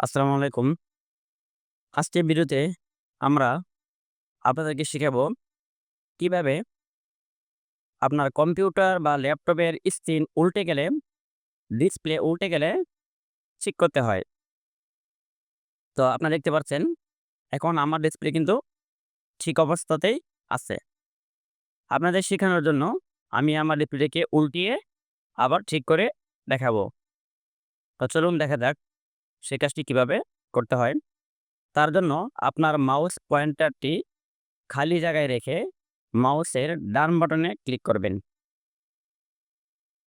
আসসালামু আলাইকুম। আজকের ভিডিওতে আমরা আপনাদেরকে শিখাবো কীভাবে আপনার কম্পিউটার বা ল্যাপটপের স্ক্রিন উল্টে গেলে, ডিসপ্লে উল্টে গেলে ঠিক করতে হয়। তো আপনারা দেখতে পাচ্ছেন এখন আমার ডিসপ্লে কিন্তু ঠিক অবস্থাতেই আছে। আপনাদের শেখানোর জন্য আমি আমার ডিসপ্লেকে উল্টিয়ে আবার ঠিক করে দেখাবো। তো চলুন দেখা যাক সে কাজটি কীভাবে করতে হয়। তার জন্য আপনার মাউস পয়েন্টারটি খালি জায়গায় রেখে মাউসের ডান বাটনে ক্লিক করবেন।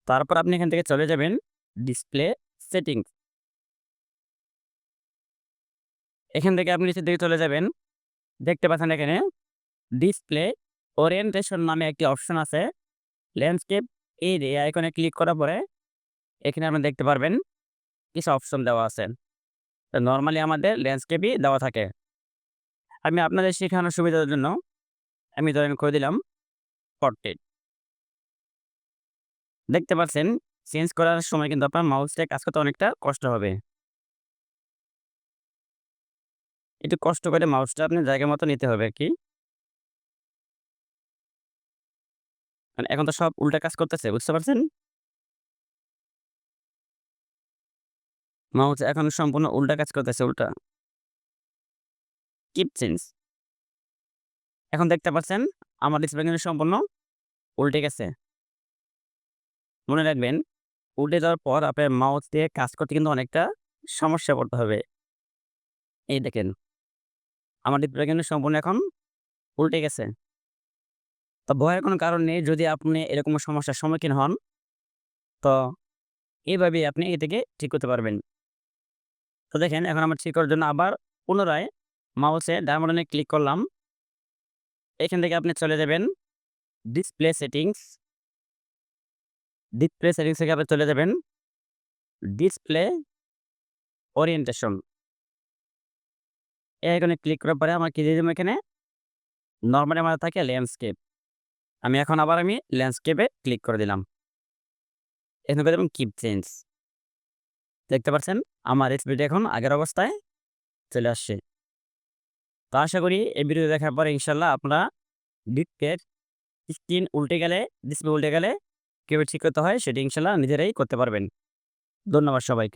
তারপর আপনি এখান থেকে চলে যাবেন ডিসপ্লে সেটিংস। এখান থেকে আপনি নিচের দিকে চলে যাবেন। দেখতে পাচ্ছেন এখানে ডিসপ্লে ওরিয়েন্টেশন নামে একটি অপশন আছে। ল্যান্ডস্কেপ এই যে আইকনে ক্লিক করার পরে এখানে আপনি দেখতে পারবেন কিছু অপশন দেওয়া আছে। নরমালি আমাদের ল্যান্ডস্কেপই দেওয়া থাকে। আমি আপনাদের শেখানোর সুবিধার জন্য আমি ধরেন করে দিলাম পোর্ট্রেট। দেখতে পাচ্ছেন চেঞ্জ করার সময় কিন্তু আপনার মাউসটা কাজ করতে অনেকটা কষ্ট হবে। একটু কষ্ট করে মাউসটা আপনি জায়গা মতো নিতে হবে আরকি। মানে এখন তো সব উল্টা কাজ করতেছে, বুঝতে পারছেন? মাউস এখন সম্পূর্ণ উল্টা কাজ করতেছে, উল্টা। Keep change. এখন দেখতে পাচ্ছেন আমার ডিসপ্লে কিন্তু সম্পূর্ণ উল্টে গেছে। মনে রাখবেন উল্টে যাওয়ার পর আপনার মাউস দিয়ে কাজ করতে কিন্তু অনেকটা সমস্যায় পড়তে হবে। এই দেখেন। আমার ডিসপ্লে কিন্তু সম্পূর্ণ এখন উল্টে গেছে। তো ভয়ের কোনো কারণ নেই যদি আপনি এরকম সমস্যার সম্মুখীন হন তো এইভাবেই আপনি এ থেকে ঠিক করতে পারবেন। তো দেখেন, এখন আমার ঠিক করার জন্য আবার পুনরায় মাউসে ডান বাটনে ক্লিক করলাম। এখান থেকে আপনি চলে যাবেন ডিসপ্লে সেটিংস। ডিসপ্লে সেটিংস থেকে আপনি চলে যাবেন ডিসপ্লে ওরিয়েন্টেশন। আইকনে ক্লিক করার পরে আমার কি দিয়ে দেবো এখানে নরমালি আমার থাকে ল্যান্ডস্কেপ। আমি এখন আবার আমি ল্যান্ডস্কেপে ক্লিক করে দিলাম। এখানে করে দেবেন কিপ চেঞ্জ। দেখতে পাচ্ছেন আমার স্পিড এখন আগের অবস্থায় চলে আসছে। তো আশা করি এই ভিডিও দেখার পরে ইনশাল্লাহ আপনারা ডিসপ্লের স্ক্রিন উল্টে গেলে, ডিসপ্লে উল্টে গেলে কীভাবে ঠিক করতে হয় সেটি ইনশাল্লাহ নিজেরাই করতে পারবেন। ধন্যবাদ সবাইকে।